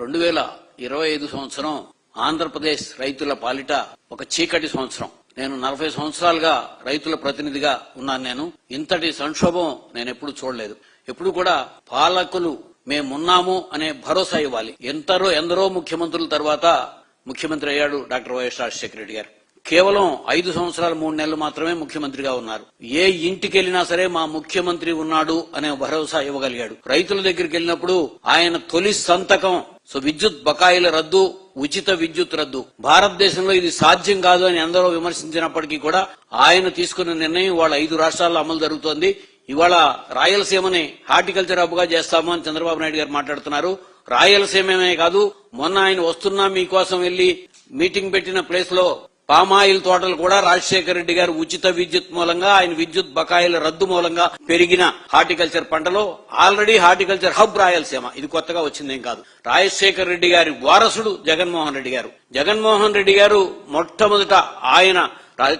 రెండు వేల ఇరవై ఐదు సంవత్సరం ఆంధ్రప్రదేశ్ రైతుల పాలిట ఒక చీకటి సంవత్సరం. నేను నలభై సంవత్సరాలుగా రైతుల ప్రతినిధిగా ఉన్నాను నేను. ఇంతటి సంక్షోభం నేను ఎప్పుడు చూడలేదు. ఎప్పుడు కూడా పాలకులు మేమున్నాము అనే భరోసా ఇవ్వాలి. ఎంతరో ఎందరో ముఖ్యమంత్రుల తర్వాత ముఖ్యమంత్రి అయ్యాడు డాక్టర్ వైఎస్ రాజశేఖర రెడ్డి గారు. కేవలం ఐదు సంవత్సరాలు మూడు నెలలు మాత్రమే ముఖ్యమంత్రిగా ఉన్నారు. ఏ ఇంటికి వెళ్ళినా సరే మా ముఖ్యమంత్రి ఉన్నాడు అనే భరోసా ఇవ్వగలిగాడు. రైతుల దగ్గరికి వెళ్ళినప్పుడు ఆయన తొలి సంతకం సో విద్యుత్ బకాయిల రద్దు ఉచిత విద్యుత్ రద్దు. భారతదేశంలో ఇది సాధ్యం కాదు అని అందరూ విమర్శించినప్పటికీ కూడా ఆయన తీసుకున్న నిర్ణయం వాళ్ళ ఐదు రాష్ట్రాల్లో అమలు జరుగుతోంది. ఇవాళ రాయలసీమని హార్టికల్చర్ హబ్గా చేస్తాము అని చంద్రబాబు నాయుడు గారు మాట్లాడుతున్నారు. రాయలసీమే కాదు మొన్న ఆయన వస్తున్నా మీకోసం వెళ్ళి మీటింగ్ పెట్టిన ప్లేస్లో పామాయిల్ తోటలు కూడా రాజశేఖర రెడ్డి గారు ఉచిత విద్యుత్ మూలంగా ఆయన విద్యుత్ బకాయిల రద్దు మూలంగా పెరిగిన హార్టికల్చర్ పంటలో ఆల్రెడీ హార్టికల్చర్ హబ్ రాయలసీమ. ఇది కొత్తగా వచ్చిందేం కాదు. రాజశేఖర రెడ్డి గారి వారసుడు జగన్మోహన్ రెడ్డి గారు. జగన్మోహన్ రెడ్డి గారు మొట్టమొదట ఆయన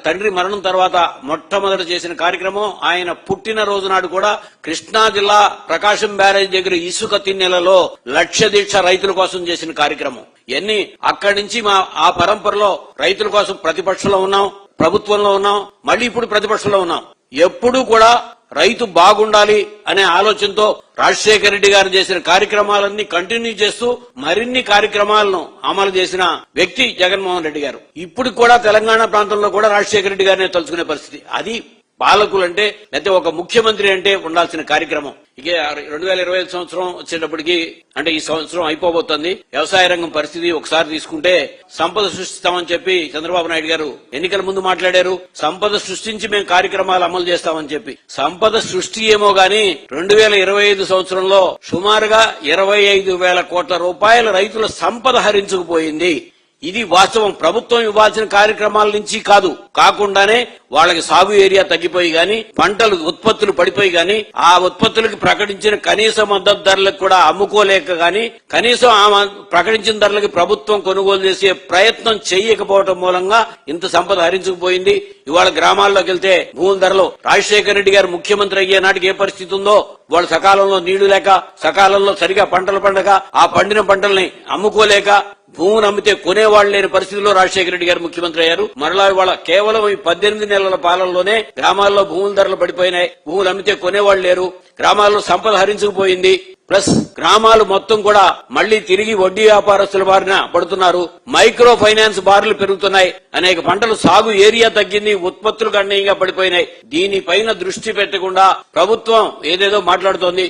తండ్రి మరణం తర్వాత మొట్టమొదట చేసిన కార్యక్రమం ఆయన పుట్టిన రోజు నాడు కూడా కృష్ణా జిల్లా ప్రకాశం బ్యారేజ్ దగ్గర ఇసుక తిన్నెలలో లక్ష్య దీక్ష రైతుల కోసం చేసిన కార్యక్రమం. ఇవన్నీ అక్కడి నుంచి మా ఆ పరంపరలో రైతుల కోసం ప్రతిపక్షంలో ఉన్నాం ప్రభుత్వంలో ఉన్నాం మళ్ళీ ఇప్పుడు ప్రతిపక్షంలో ఉన్నాం. ఎప్పుడూ కూడా రైతు బాగుండాలి అనే ఆలోచనతో రాజశేఖర రెడ్డి గారు చేసిన కార్యక్రమాలన్నీ కంటిన్యూ చేస్తూ మరిన్ని కార్యక్రమాలను అమలు చేసిన వ్యక్తి జగన్మోహన్ రెడ్డి గారు. ఇప్పుడు కూడా తెలంగాణ ప్రాంతంలో కూడా రాజశేఖర రెడ్డి గారిని తలుచుకునే పరిస్థితి. అది పాలకులు అంటే లేకపోతే ఒక ముఖ్యమంత్రి అంటే ఉండాల్సిన కార్యక్రమం. ఇక రెండు వేల ఇరవై ఐదు సంవత్సరం వచ్చేటప్పటికి అంటే ఈ సంవత్సరం అయిపోబోతోంది. వ్యవసాయ రంగం పరిస్థితి ఒకసారి తీసుకుంటే సంపద సృష్టిస్తామని చెప్పి చంద్రబాబు నాయుడు గారు ఎన్నికల ముందు మాట్లాడారు. సంపద సృష్టించి మేము కార్యక్రమాలు అమలు చేస్తామని చెప్పి. సంపద సృష్టి ఏమో గాని రెండు వేల ఇరవై ఐదు సంవత్సరంలో సుమారుగా ఇరవై ఐదు వేల కోట్ల రూపాయల రైతుల సంపద హరించుకుపోయింది. ఇది వాస్తవం. ప్రభుత్వం ఇవ్వాల్సిన కార్యక్రమాల నుంచి కాదు. కాకుండానే వాళ్ళకి సాగు ఏరియా తగ్గిపోయి గాని పంటలు ఉత్పత్తులు పడిపోయి గాని ఆ ఉత్పత్తులకు ప్రకటించిన కనీస మద్దతు ధరలకు కూడా అమ్ముకోలేక గాని కనీసం ఆ ప్రకటించిన ధరలకు ప్రభుత్వం కొనుగోలు చేసే ప్రయత్నం చేయకపోవడం మూలంగా ఇంత సంపద హరించుకుపోయింది. ఇవాళ గ్రామాల్లోకి వెళ్తే భూముల ధరలు. రాజశేఖర రెడ్డి గారు ముఖ్యమంత్రి అయ్యే నాటికి ఏ పరిస్థితి ఉందో వాళ్ళు సకాలంలో నీళ్ళు లేక సకాలంలో సరిగా పంటలు పండక ఆ పండిన పంటల్ని అమ్ముకోలేక భూములు అమ్మితే కొనేవాళ్ళు లేని పరిస్థితిలో రాజశేఖర రెడ్డి గారు ముఖ్యమంత్రి అయ్యారు. మరలా ఇవాళ కేవలం ఈ పద్దెనిమిది నెలల పాలనలోనే గ్రామాల్లో భూముల ధరలు పడిపోయినాయి. భూములు అమ్మితే కొనేవాళ్ళు లేరు. గ్రామాల్లో సంపద హరించుకుపోయింది. ప్లస్ గ్రామాలు మొత్తం కూడా మళ్ళీ తిరిగి వడ్డీ వ్యాపారస్తుల బారిన పడుతున్నారు. మైక్రో ఫైనాన్స్ బారులు పెరుగుతున్నాయి. అనేక పంటలు సాగు ఏరియా తగ్గింది. ఉత్పత్తులు గణనీయంగా పడిపోయినాయి. దీనిపైన దృష్టి పెట్టకుండా ప్రభుత్వం ఏదేదో మాట్లాడుతోంది.